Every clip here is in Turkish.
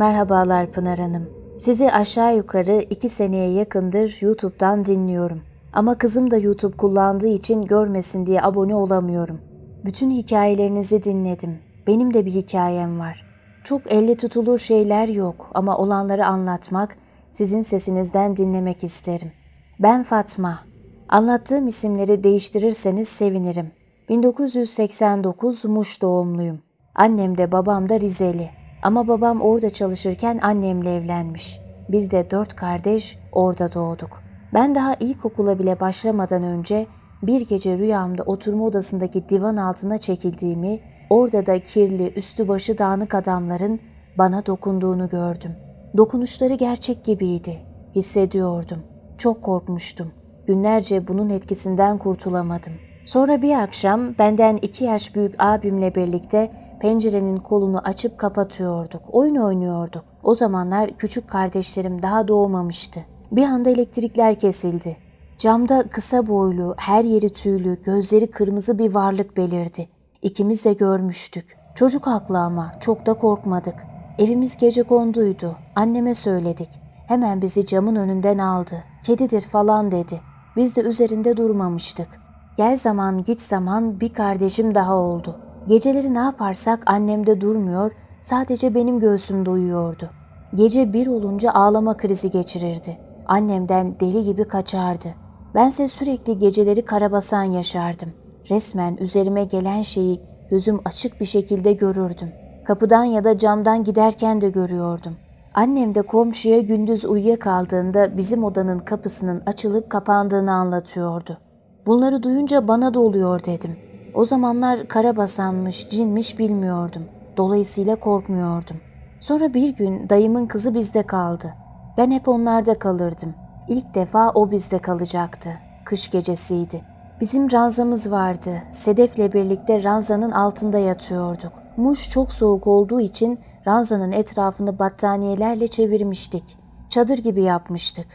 Merhabalar Pınar Hanım. Sizi aşağı yukarı iki seneye yakındır YouTube'dan dinliyorum. Ama kızım da YouTube kullandığı için görmesin diye abone olamıyorum. Bütün hikayelerinizi dinledim. Benim de bir hikayem var. Çok elle tutulur şeyler yok ama olanları anlatmak, sizin sesinizden dinlemek isterim. Ben Fatma. Anlattığım isimleri değiştirirseniz sevinirim. 1989 Muş doğumluyum. Annem de babam da Rizeli. Ama babam orada çalışırken annemle evlenmiş. Biz de dört kardeş orada doğduk. Ben daha ilkokula bile başlamadan önce bir gece rüyamda oturma odasındaki divan altına çekildiğimi, orada da kirli, üstü başı dağınık adamların bana dokunduğunu gördüm. Dokunuşları gerçek gibiydi. Hissediyordum. Çok korkmuştum. Günlerce bunun etkisinden kurtulamadım. Sonra bir akşam benden iki yaş büyük abimle birlikte pencerenin kolunu açıp kapatıyorduk. Oyun oynuyorduk. O zamanlar küçük kardeşlerim daha doğmamıştı. Bir anda elektrikler kesildi. Camda kısa boylu, her yeri tüylü, gözleri kırmızı bir varlık belirdi. İkimiz de görmüştük. Çocuk haklı ama çok da korkmadık. Evimiz gece konduydu. Anneme söyledik. Hemen bizi camın önünden aldı. Kedidir falan dedi. Biz de üzerinde durmamıştık. Gel zaman git zaman bir kardeşim daha oldu. Geceleri ne yaparsak annem de durmuyor, sadece benim göğsümde uyuyordu. Gece bir olunca ağlama krizi geçirirdi. Annemden deli gibi kaçardı. Bense sürekli geceleri karabasan yaşardım. Resmen üzerime gelen şeyi gözüm açık bir şekilde görürdüm. Kapıdan ya da camdan giderken de görüyordum. Annem de komşuya gündüz uyuyakaldığında bizim odanın kapısının açılıp kapandığını anlatıyordu. Bunları duyunca bana da oluyor dedim. O zamanlar karabasanmış, cinmiş bilmiyordum. Dolayısıyla korkmuyordum. Sonra bir gün dayımın kızı bizde kaldı. Ben hep onlarda kalırdım. İlk defa o bizde kalacaktı. Kış gecesiydi. Bizim ranzamız vardı. Sedef'le birlikte ranzanın altında yatıyorduk. Muş çok soğuk olduğu için ranzanın etrafını battaniyelerle çevirmiştik. Çadır gibi yapmıştık.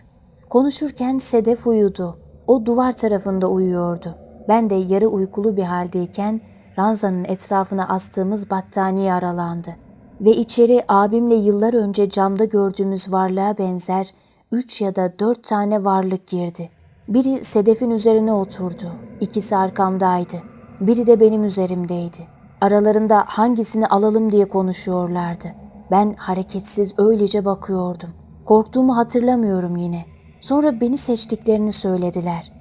Konuşurken Sedef uyudu. O duvar tarafında uyuyordu. Ben de yarı uykulu bir haldeyken ranzanın etrafına astığımız battaniye aralandı. Ve içeri abimle yıllar önce camda gördüğümüz varlığa benzer üç ya da dört tane varlık girdi. Biri sedefin üzerine oturdu. İkisi arkamdaydı. Biri de benim üzerimdeydi. Aralarında hangisini alalım diye konuşuyorlardı. Ben hareketsiz öylece bakıyordum. Korktuğumu hatırlamıyorum yine. Sonra beni seçtiklerini söylediler.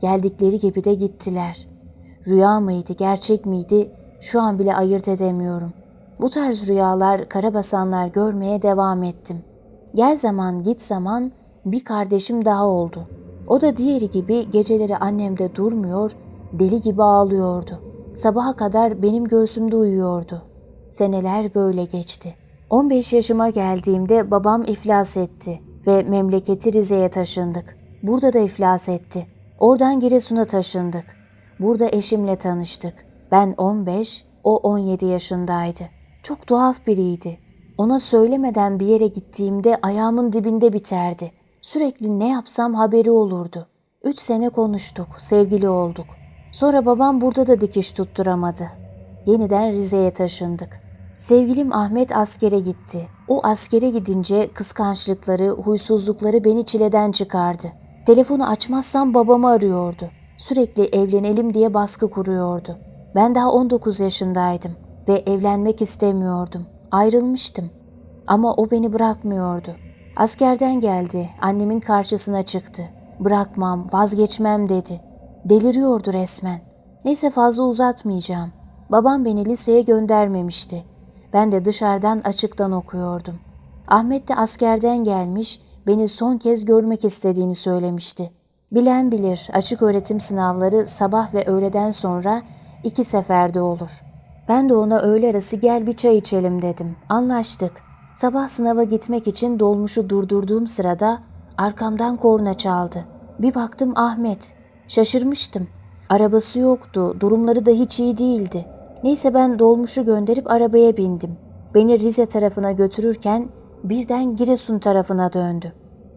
Geldikleri gibi de gittiler. Rüya mıydı, gerçek miydi şu an bile ayırt edemiyorum. Bu tarz rüyalar, karabasanlar görmeye devam ettim. Gel zaman git zaman bir kardeşim daha oldu. O da diğeri gibi geceleri annemde durmuyor, deli gibi ağlıyordu. Sabaha kadar benim göğsümde uyuyordu. Seneler böyle geçti. 15 yaşıma geldiğimde babam iflas etti ve memleketi Rize'ye taşındık. Burada da iflas etti. Oradan Giresun'a taşındık. Burada eşimle tanıştık. Ben 15, o 17 yaşındaydı. Çok tuhaf biriydi. Ona söylemeden bir yere gittiğimde ayağımın dibinde biterdi. Sürekli ne yapsam haberi olurdu. Üç sene konuştuk, sevgili olduk. Sonra babam burada da dikiş tutturamadı. Yeniden Rize'ye taşındık. Sevgilim Ahmet askere gitti. O askere gidince kıskançlıkları, huysuzlukları beni çileden çıkardı. Telefonu açmazsam babamı arıyordu. Sürekli evlenelim diye baskı kuruyordu. Ben daha 19 yaşındaydım ve evlenmek istemiyordum. Ayrılmıştım. Ama o beni bırakmıyordu. Askerden geldi, annemin karşısına çıktı. Bırakmam, vazgeçmem dedi. Deliriyordu resmen. Neyse fazla uzatmayacağım. Babam beni liseye göndermemişti. Ben de dışarıdan açıktan okuyordum. Ahmet de askerden gelmiş, beni son kez görmek istediğini söylemişti. Bilen bilir açık öğretim sınavları sabah ve öğleden sonra iki seferde olur. Ben de ona öğle arası gel bir çay içelim dedim. Anlaştık. Sabah sınava gitmek için dolmuşu durdurduğum sırada arkamdan korna çaldı. Bir baktım Ahmet. Şaşırmıştım. Arabası yoktu, durumları da hiç iyi değildi. Neyse ben dolmuşu gönderip arabaya bindim. Beni Rize tarafına götürürken birden Giresun tarafına döndü.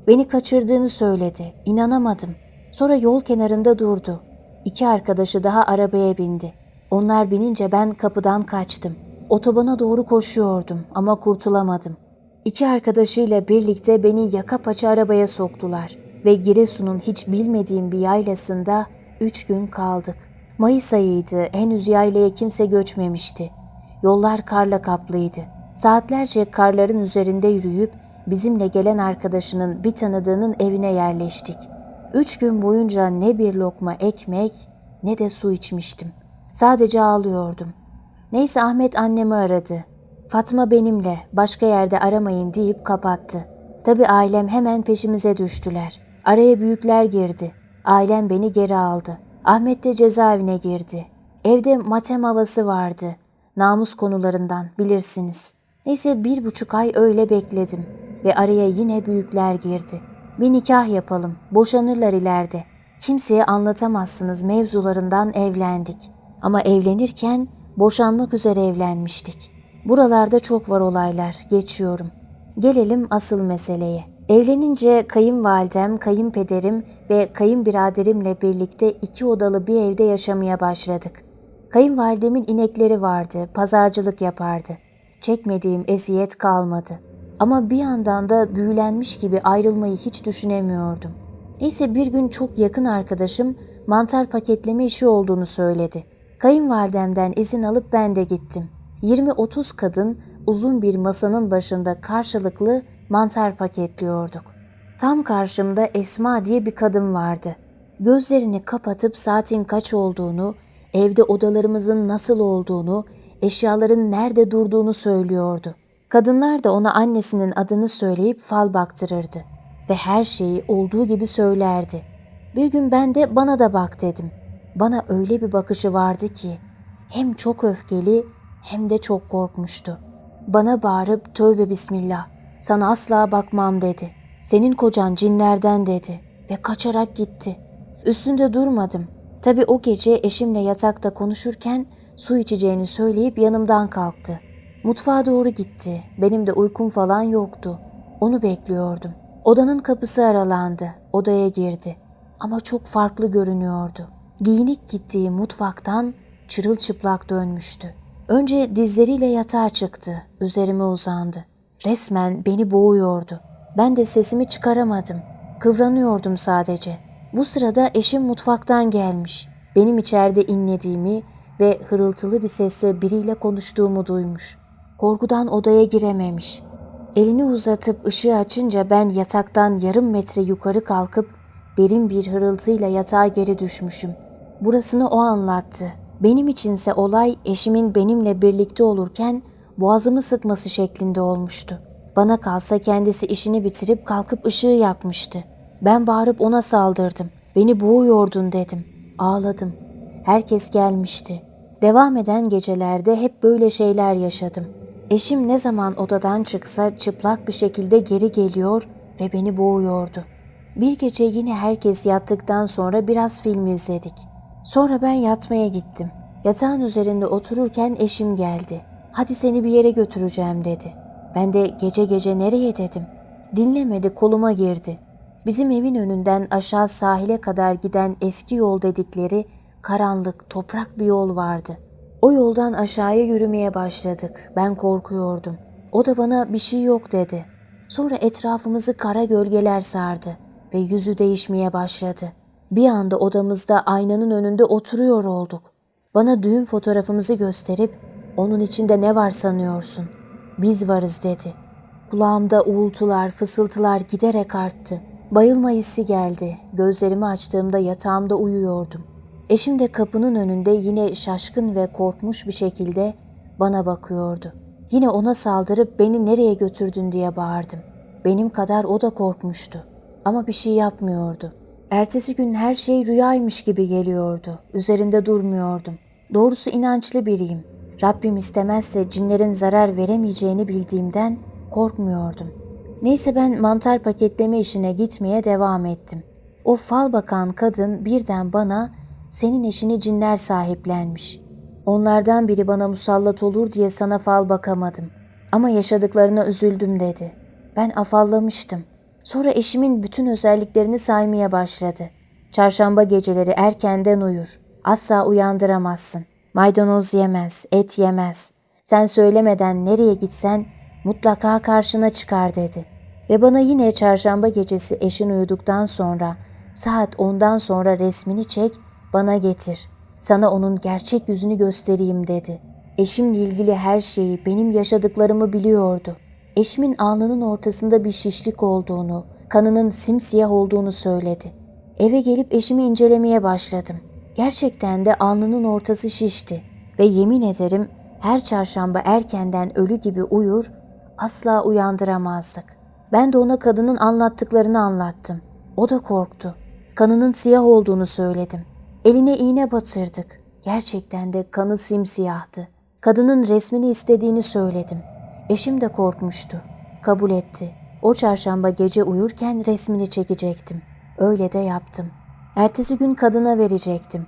Beni kaçırdığını söyledi. İnanamadım. Sonra yol kenarında durdu. İki arkadaşı daha arabaya bindi. Onlar binince ben kapıdan kaçtım. Otobana doğru koşuyordum ama kurtulamadım. İki arkadaşıyla birlikte beni yaka paça arabaya soktular ve Giresun'un hiç bilmediğim bir yaylasında üç gün kaldık. Mayıs ayıydı, henüz yaylaya kimse göçmemişti. Yollar karla kaplıydı. Saatlerce karların üzerinde yürüyüp bizimle gelen arkadaşının bir tanıdığının evine yerleştik. Üç gün boyunca ne bir lokma ekmek ne de su içmiştim. Sadece ağlıyordum. Neyse Ahmet annemi aradı. Fatma benimle, başka yerde aramayın deyip kapattı. Tabi ailem hemen peşimize düştüler. Araya büyükler girdi. Ailem beni geri aldı. Ahmet de cezaevine girdi. Evde matem havası vardı. Namus konularından bilirsiniz. Neyse bir buçuk ay öyle bekledim. Ve araya yine büyükler girdi. Bir nikah yapalım, boşanırlar ileride. Kimseye anlatamazsınız mevzularından evlendik. Ama evlenirken boşanmak üzere evlenmiştik. Buralarda çok var olaylar, geçiyorum. Gelelim asıl meseleye. Evlenince kayınvalidem, kayınpederim ve kayınbiraderimle birlikte iki odalı bir evde yaşamaya başladık. Kayınvalidemin inekleri vardı, pazarcılık yapardı. Çekmediğim eziyet kalmadı. Ama bir yandan da büyülenmiş gibi ayrılmayı hiç düşünemiyordum. Neyse bir gün çok yakın arkadaşım mantar paketleme işi olduğunu söyledi. Kayınvalidemden izin alıp ben de gittim. 20-30 kadın uzun bir masanın başında karşılıklı mantar paketliyorduk. Tam karşımda Esma diye bir kadın vardı. Gözlerini kapatıp saatin kaç olduğunu, evde odalarımızın nasıl olduğunu, eşyaların nerede durduğunu söylüyordu. Kadınlar da ona annesinin adını söyleyip fal baktırırdı ve her şeyi olduğu gibi söylerdi. Bir gün ben de bana da bak dedim. Bana öyle bir bakışı vardı ki hem çok öfkeli hem de çok korkmuştu. Bana bağırıp tövbe bismillah sana asla bakmam dedi. Senin kocan cinlerden dedi ve kaçarak gitti. Üstünde durmadım. Tabi o gece eşimle yatakta konuşurken su içeceğini söyleyip yanımdan kalktı. Mutfağa doğru gitti. Benim de uykum falan yoktu. Onu bekliyordum. Odanın kapısı aralandı. Odaya girdi. Ama çok farklı görünüyordu. Giyinik gittiği mutfaktan çırılçıplak dönmüştü. Önce dizleriyle yatağa çıktı. Üzerime uzandı. Resmen beni boğuyordu. Ben de sesimi çıkaramadım. Kıvranıyordum sadece. Bu sırada eşim mutfaktan gelmiş. Benim içeride inlediğimi ve hırıltılı bir sesle biriyle konuştuğumu duymuş. Korkudan odaya girememiş. Elini uzatıp ışığı açınca ben yataktan yarım metre yukarı kalkıp derin bir hırıltıyla yatağa geri düşmüşüm. Burasını o anlattı. Benim içinse olay eşimin benimle birlikte olurken boğazımı sıkması şeklinde olmuştu. Bana kalsa kendisi işini bitirip kalkıp ışığı yakmıştı. Ben bağırıp ona saldırdım. Beni boğuyordun dedim. Ağladım. Herkes gelmişti. Devam eden gecelerde hep böyle şeyler yaşadım. Eşim ne zaman odadan çıksa çıplak bir şekilde geri geliyor ve beni boğuyordu. Bir gece yine herkes yattıktan sonra biraz film izledik. Sonra ben yatmaya gittim. Yatağın üzerinde otururken eşim geldi. Hadi seni bir yere götüreceğim dedi. Ben de gece gece nereye dedim. Dinlemedi koluma girdi. Bizim evin önünden aşağı sahile kadar giden eski yol dedikleri karanlık, toprak bir yol vardı. O yoldan aşağıya yürümeye başladık. Ben korkuyordum. O da bana bir şey yok dedi. Sonra etrafımızı kara gölgeler sardı ve yüzü değişmeye başladı. Bir anda odamızda aynanın önünde oturuyor olduk. Bana düğün fotoğrafımızı gösterip onun içinde ne var sanıyorsun? Biz varız dedi. Kulağımda uğultular, fısıltılar giderek arttı. Bayılma hissi geldi. Gözlerimi açtığımda yatağımda uyuyordum. Eşim de kapının önünde yine şaşkın ve korkmuş bir şekilde bana bakıyordu. Yine ona saldırıp beni nereye götürdün diye bağırdım. Benim kadar o da korkmuştu. Ama bir şey yapmıyordu. Ertesi gün her şey rüyaymış gibi geliyordu. Üzerinde durmuyordum. Doğrusu inançlı biriyim. Rabbim istemezse cinlerin zarar veremeyeceğini bildiğimden korkmuyordum. Neyse ben mantar paketleme işine gitmeye devam ettim. O fal bakan kadın birden bana senin eşini cinler sahiplenmiş. Onlardan biri bana musallat olur diye sana fal bakamadım. Ama yaşadıklarına üzüldüm dedi. Ben afallamıştım. Sonra eşimin bütün özelliklerini saymaya başladı. Çarşamba geceleri erkenden uyur. Asla uyandıramazsın. Maydanoz yemez, et yemez. Sen söylemeden nereye gitsen mutlaka karşına çıkar dedi. Ve bana yine çarşamba gecesi eşin uyuduktan sonra saat ondan sonra resmini çek bana getir. Sana onun gerçek yüzünü göstereyim dedi. Eşimle ilgili her şeyi, benim yaşadıklarımı biliyordu. Eşimin alnının ortasında bir şişlik olduğunu, kanının simsiyah olduğunu söyledi. Eve gelip eşimi incelemeye başladım. Gerçekten de alnının ortası şişti ve yemin ederim her çarşamba erkenden ölü gibi uyur, asla uyandıramazdık. Ben de ona kadının anlattıklarını anlattım. O da korktu. Kanının siyah olduğunu söyledim. Eline iğne batırdık. Gerçekten de kanı simsiyahtı. Kadının resmini istediğini söyledim. Eşim de korkmuştu. Kabul etti. O çarşamba gece uyurken resmini çekecektim. Öyle de yaptım. Ertesi gün kadına verecektim.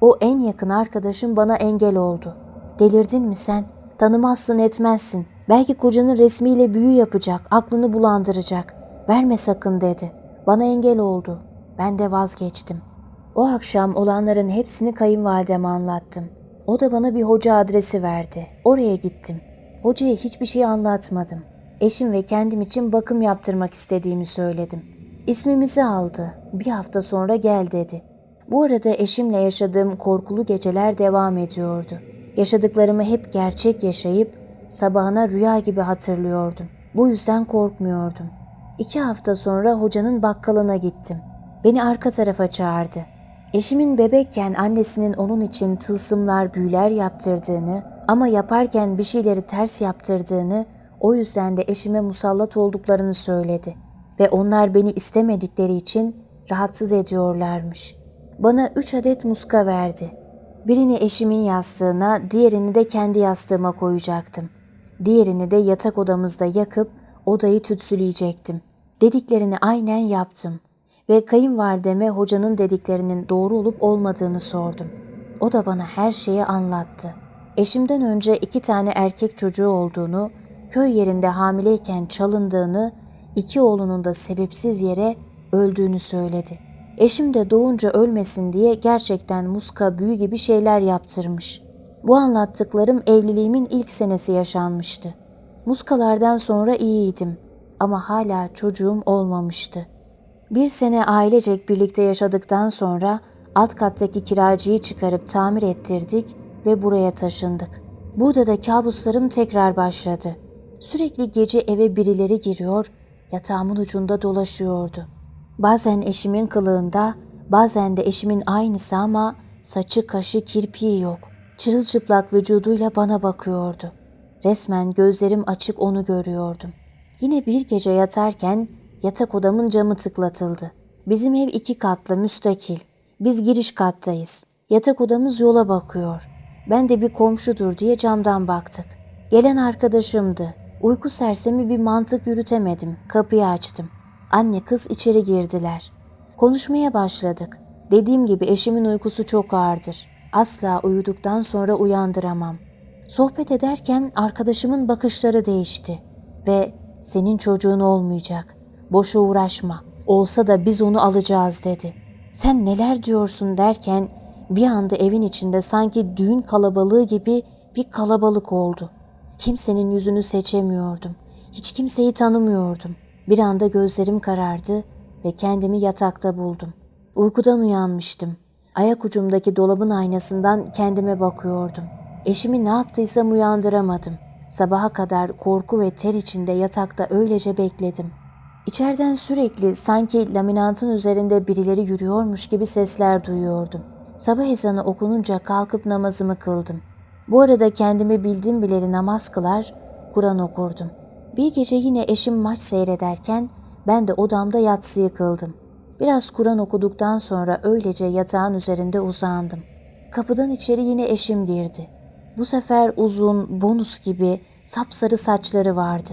O en yakın arkadaşım bana engel oldu. Delirdin mi sen? Tanımazsın etmezsin. Belki kocanın resmiyle büyü yapacak, aklını bulandıracak. Verme sakın dedi. Bana engel oldu. Ben de vazgeçtim. O akşam olanların hepsini kayınvalideme anlattım. O da bana bir hoca adresi verdi. Oraya gittim. Hocaya hiçbir şey anlatmadım. Eşim ve kendim için bakım yaptırmak istediğimi söyledim. İsmimizi aldı. Bir hafta sonra gel dedi. Bu arada eşimle yaşadığım korkulu geceler devam ediyordu. Yaşadıklarımı hep gerçek yaşayıp sabahına rüya gibi hatırlıyordum. Bu yüzden korkmuyordum. İki hafta sonra hocanın bakkalına gittim. Beni arka tarafa çağırdı. Eşimin bebekken annesinin onun için tılsımlar, büyüler yaptırdığını ama yaparken bir şeyleri ters yaptırdığını, o yüzden de eşime musallat olduklarını söyledi. Ve onlar beni istemedikleri için rahatsız ediyorlarmış. Bana üç adet muska verdi. Birini eşimin yastığına, diğerini de kendi yastığıma koyacaktım. Diğerini de yatak odamızda yakıp odayı tütsüleyecektim. Dediklerini aynen yaptım ve kayınvalideme hocanın dediklerinin doğru olup olmadığını sordum. O da bana her şeyi anlattı. Eşimden önce iki tane erkek çocuğu olduğunu, köy yerinde hamileyken çalındığını, iki oğlunun da sebepsiz yere öldüğünü söyledi. Eşim de doğunca ölmesin diye gerçekten muska büyü gibi şeyler yaptırmış. Bu anlattıklarım evliliğimin ilk senesi yaşanmıştı. Muskalardan sonra iyiydim ama hala çocuğum olmamıştı. Bir sene ailecek birlikte yaşadıktan sonra alt kattaki kiracıyı çıkarıp tamir ettirdik ve buraya taşındık. Burada da kabuslarım tekrar başladı. Sürekli gece eve birileri giriyor, yatağımın ucunda dolaşıyordu. Bazen eşimin kılığında, bazen de eşimin aynısı ama saçı, kaşı, kirpiği yok. Çırılçıplak vücuduyla bana bakıyordu. Resmen gözlerim açık onu görüyordum. Yine bir gece yatarken yatak odamın camı tıklatıldı. Bizim ev iki katlı, müstakil. Biz giriş kattayız. Yatak odamız yola bakıyor. Ben de bir komşudur diye camdan baktık. Gelen arkadaşımdı. Uyku sersemi bir mantık yürütemedim. Kapıyı açtım. Anne kız içeri girdiler. Konuşmaya başladık. Dediğim gibi eşimin uykusu çok ağırdır. Asla uyuduktan sonra uyandıramam. Sohbet ederken arkadaşımın bakışları değişti ve senin çocuğun olmayacak. Boşa uğraşma. Olsa da biz onu alacağız dedi. Sen neler diyorsun derken bir anda evin içinde sanki düğün kalabalığı gibi bir kalabalık oldu. Kimsenin yüzünü seçemiyordum. Hiç kimseyi tanımıyordum. Bir anda gözlerim karardı ve kendimi yatakta buldum. Uykudan uyanmıştım. Ayak ucumdaki dolabın aynasından kendime bakıyordum. Eşimi ne yaptıysam uyandıramadım. Sabaha kadar korku ve ter içinde yatakta öylece bekledim. İçeriden sürekli sanki laminantın üzerinde birileri yürüyormuş gibi sesler duyuyordum. Sabah ezanı okununca kalkıp namazımı kıldım. Bu arada kendimi bildim bileli namaz kılar, Kur'an okurdum. Bir gece yine eşim maç seyrederken ben de odamda yatsıyı kıldım. Biraz Kur'an okuduktan sonra öylece yatağın üzerinde uzandım. Kapıdan içeri yine eşim girdi. Bu sefer uzun, bonus gibi sapsarı saçları vardı.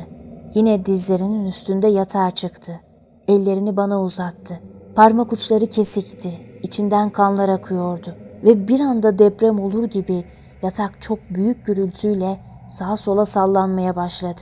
Yine dizlerinin üstünde yatağa çıktı. Ellerini bana uzattı. Parmak uçları kesikti. İçinden kanlar akıyordu. Ve bir anda deprem olur gibi yatak çok büyük gürültüyle sağa sola sallanmaya başladı.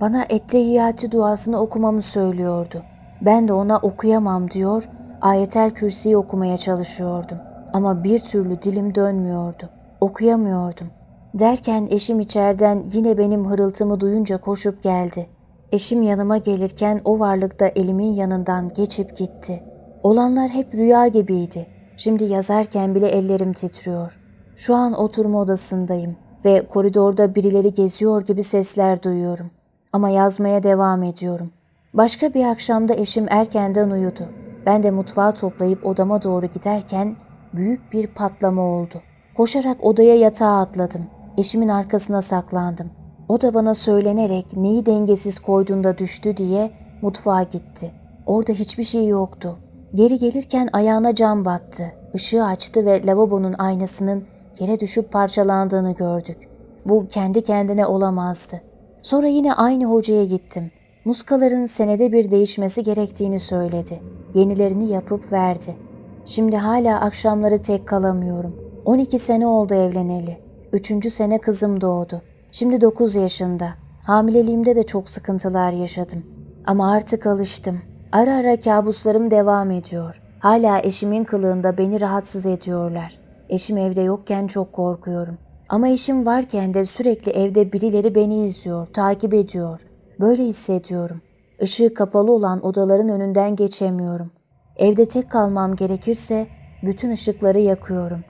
Bana ettehiyyatı duasını okumamı söylüyordu. Ben de ona okuyamam diyor, ayetel kürsiyi okumaya çalışıyordum. Ama bir türlü dilim dönmüyordu. Okuyamıyordum. Derken eşim içeriden yine benim hırıltımı duyunca koşup geldi. Eşim yanıma gelirken o varlık da elimin yanından geçip gitti. Olanlar hep rüya gibiydi. Şimdi yazarken bile ellerim titriyor. Şu an oturma odasındayım ve koridorda birileri geziyor gibi sesler duyuyorum. Ama yazmaya devam ediyorum. Başka bir akşamda eşim erkenden uyudu. Ben de mutfağı toplayıp odama doğru giderken büyük bir patlama oldu. Koşarak odaya yatağa atladım. Eşimin arkasına saklandım. O da bana söylenerek neyi dengesiz koyduğunda düştü diye mutfağa gitti. Orada hiçbir şey yoktu. Geri gelirken ayağına cam battı. Işığı açtı ve lavabonun aynasının yere düşüp parçalandığını gördük. Bu kendi kendine olamazdı. Sonra yine aynı hocaya gittim. Muskaların senede bir değişmesi gerektiğini söyledi. Yenilerini yapıp verdi. Şimdi hala akşamları tek kalamıyorum. 12 sene oldu evleneli. Üçüncü sene kızım doğdu. Şimdi 9 yaşında. Hamileliğimde de çok sıkıntılar yaşadım. Ama artık alıştım. Ara ara kabuslarım devam ediyor. Hala eşimin kılığında beni rahatsız ediyorlar. Eşim evde yokken çok korkuyorum. Ama eşim varken de sürekli evde birileri beni izliyor, takip ediyor. Böyle hissediyorum. Işığı kapalı olan odaların önünden geçemiyorum. Evde tek kalmam gerekirse bütün ışıkları yakıyorum.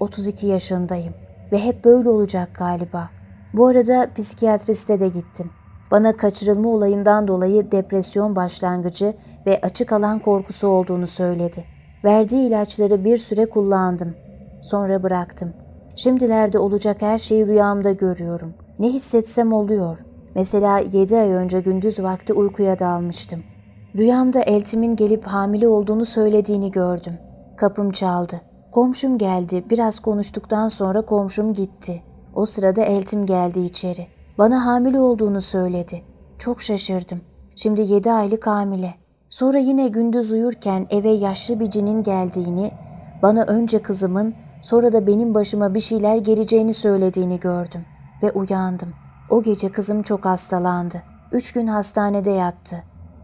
32 yaşındayım ve hep böyle olacak galiba. Bu arada psikiyatriste de gittim. Bana kaçırılma olayından dolayı depresyon başlangıcı ve açık alan korkusu olduğunu söyledi. Verdiği ilaçları bir süre kullandım. Sonra bıraktım. Şimdilerde olacak her şeyi rüyamda görüyorum. Ne hissetsem oluyor. Mesela 7 ay önce gündüz vakti uykuya dalmıştım. Rüyamda eltimin gelip hamile olduğunu söylediğini gördüm. Kapım çaldı. Komşum geldi. Biraz konuştuktan sonra komşum gitti. O sırada eltim geldi içeri. Bana hamile olduğunu söyledi. Çok şaşırdım. Şimdi 7 aylık hamile. Sonra yine gündüz uyurken eve yaşlı bir cinin geldiğini, bana önce kızımın sonra da benim başıma bir şeyler geleceğini söylediğini gördüm ve uyandım. O gece kızım çok hastalandı. Üç gün hastanede yattı.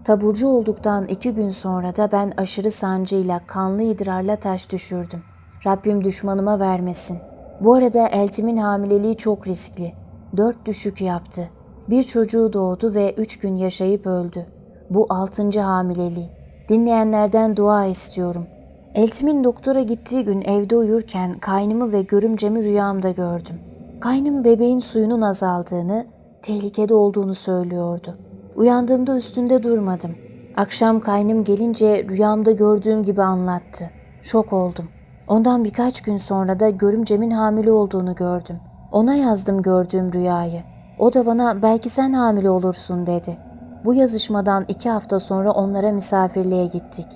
Taburcu olduktan iki gün sonra da ben aşırı sancıyla kanlı idrarla taş düşürdüm. Rabbim düşmanıma vermesin. Bu arada Eltim'in hamileliği çok riskli. Dört düşük yaptı. Bir çocuğu doğdu ve üç gün yaşayıp öldü. Bu altıncı hamileliği. Dinleyenlerden dua istiyorum. Eltim'in doktora gittiği gün evde uyurken kaynımı ve görümcemi rüyamda gördüm. Kaynım bebeğin suyunun azaldığını, tehlikede olduğunu söylüyordu. Uyandığımda üstünde durmadım. Akşam kaynım gelince rüyamda gördüğüm gibi anlattı. Şok oldum. Ondan birkaç gün sonra da görümcemin hamile olduğunu gördüm. Ona yazdım gördüğüm rüyayı. O da bana belki sen hamile olursun dedi. Bu yazışmadan iki hafta sonra onlara misafirliğe gittik.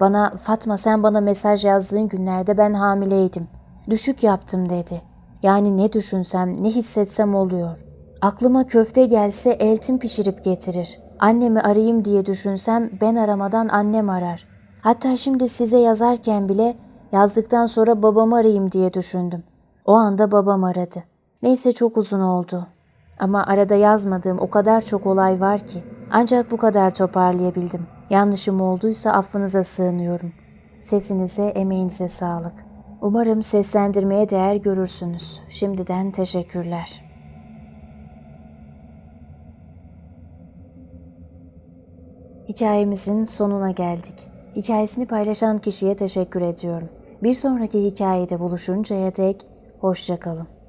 Bana Fatma sen bana mesaj yazdığın günlerde ben hamileydim. Düşük yaptım dedi. Yani ne düşünsem ne hissetsem oluyor. Aklıma köfte gelse eltim pişirip getirir. Annemi arayayım diye düşünsem ben aramadan annem arar. Hatta şimdi size yazarken bile yazdıktan sonra babamı arayayım diye düşündüm. O anda babam aradı. Neyse çok uzun oldu. Ama arada yazmadığım o kadar çok olay var ki ancak bu kadar toparlayabildim. Yanlışım olduysa affınıza sığınıyorum. Sesinize, emeğinize sağlık. Umarım seslendirmeye değer görürsünüz. Şimdiden teşekkürler. Hikayemizin sonuna geldik. Hikayesini paylaşan kişiye teşekkür ediyorum. Bir sonraki hikayede buluşuncaya dek hoşçakalın.